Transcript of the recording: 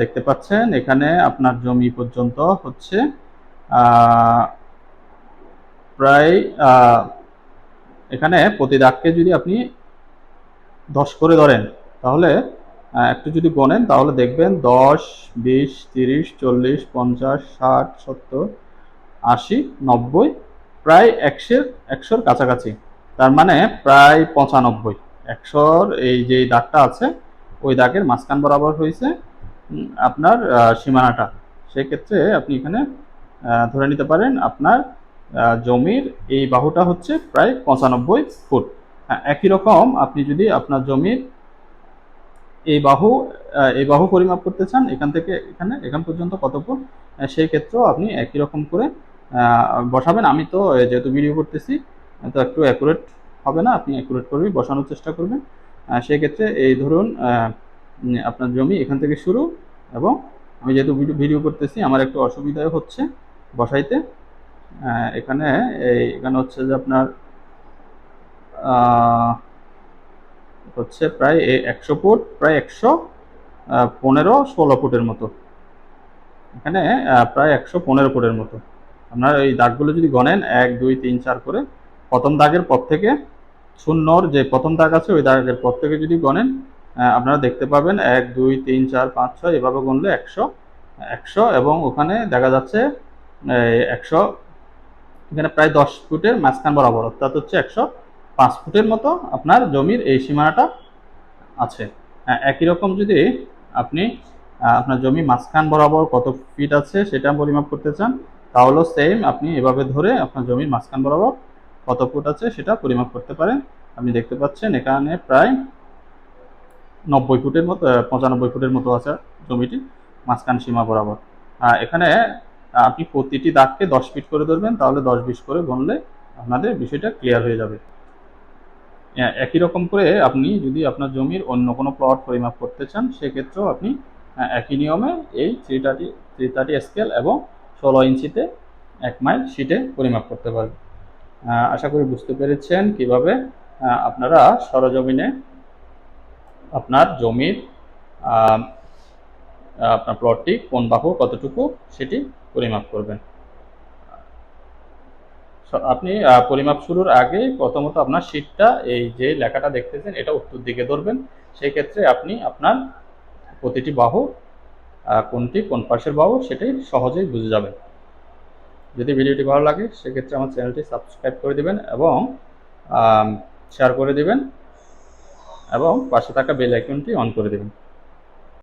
দেখতে পাচ্ছেন, এখানে আপনার জমি পর্যন্ত হচ্ছে প্রায় এখানে প্রতি দাগকে যদি আপনি দশ করে ধরেন, তাহলে একটু যদি গণেন, তাহলে দেখবেন দশ, বিশ, তিরিশ, চল্লিশ, পঞ্চাশ, ষাট, সত্তর, আশি, নব্বই, প্রায় একশোর একশোর কাছাকাছি। তার মানে প্রায় পঁচানব্বই। একশোর এই যে দাগটা আছে, ওই দাগের মাঝখান বরাবর হয়েছে আপনার সীমানাটা। সেক্ষেত্রে আপনি এখানে ধরে নিতে পারেন আপনার জমির এই বাহুটা হচ্ছে প্রায় পঁচানব্বই ফুট। হ্যাঁ, একই রকম আপনি যদি আপনার জমির এই বাহু এই বাহু পরিমাপ করতে চান এখান থেকে এখানে এখান পর্যন্ত কত ফুট সেই ক্ষেত্রেও আপনি একই রকম করে বসাবেন। আমি তো যেহেতু ভিডিও করতেছি তো একটু অ্যাকুরেট হবে না আপনি অ্যাকুরেট করবেন বসানোর চেষ্টা করবেন। সেক্ষেত্রে এই ধরুন আপনার জমি এখান থেকে শুরু এবং আমি যেহেতু ভিডিও করতেছি, আমার একটু অসুবিধা হচ্ছে বসাইতে। এখানে এই এখানে হচ্ছে যে আপনার হচ্ছে প্রায় একশো ফুট, প্রায় একশো পনেরো, ষোলো ফুটের মতো। এখানে প্রায় একশো পনেরো ফুটের মতো। আপনার এই দাগগুলো যদি গণেন, এক, দুই, তিন, চার করে। প্রথম দাগের পর থেকে শূন্যর যে প্রথম দাগ আছে, ওই দাগের পর থেকে যদি গণেন আপনারা দেখতে পাবেন এক দুই তিন চার পাঁচ ছয় এভাবে গণলে একশো একশো এবং ওখানে দেখা যাচ্ছে একশো এখানে প্রায় দশ ফুটের মাঝখান বরাবর অর্থাৎ হচ্ছে একশো পাঁচ ফুটের মতো আপনার জমির এই সীমানাটা আছে। হ্যাঁ, একই রকম যদি আপনি আপনার জমি মাঝখান বরাবর কত ফিট আছে সেটা পরিমাপ করতে চান তাহলেও সেম আপনি এভাবে ধরে আপনার জমির মাঝখান বরাবর কত ফুট আছে সেটা পরিমাপ করতে পারেন। আপনি দেখতে পাচ্ছেন এখানে প্রায় নব্বই ফুটের মতো পঁচানব্বই ফুটের মতো আছে জমিটি, মাঝখান সীমা বরাবর। এখানে আপনি প্রতিটি দাগকে দশ ফিট করে ধরবেন, তাহলে দশ বিশ করে গণলে আপনাদের বিষয়টা ক্লিয়ার হয়ে যাবে। একই রকম করে আপনি যদি আপনার জমির অন্য কোনো প্লট পরিমাপ করতে চান, সেক্ষেত্রেও আপনি একই নিয়মে এই three thirty three thirty scale এবং ষোলো ইঞ্চিতে এক মাইল শিটে পরিমাপ করতে পারবেন। আশা করি বুঝতে পেরেছেন কীভাবে আপনারা সরজমিনে আপনার জমির আপনার প্লটটি কোন বাহু কতটুকু সেটি পরিমাপ করবেন। আপনি পরিমাপ শুরুর আগে প্রথমত আপনার শীটটা এই যে লেখাটা দেখতেছেন, এটা উত্তর দিকে ধরবেন। সেই ক্ষেত্রে আপনি আপনার প্রতিটি বাহু কোনটি কোন পাশের বাহু সেটাই সহজেই বুঝে যাবেন। যদি ভিডিওটি ভালো লাগে, সেক্ষেত্রে আমার চ্যানেলটি সাবস্ক্রাইব করে দিবেন এবং শেয়ার করে দিবেন। এবং পাশে থাকা বেল আইকনটি অন করে দেবেন।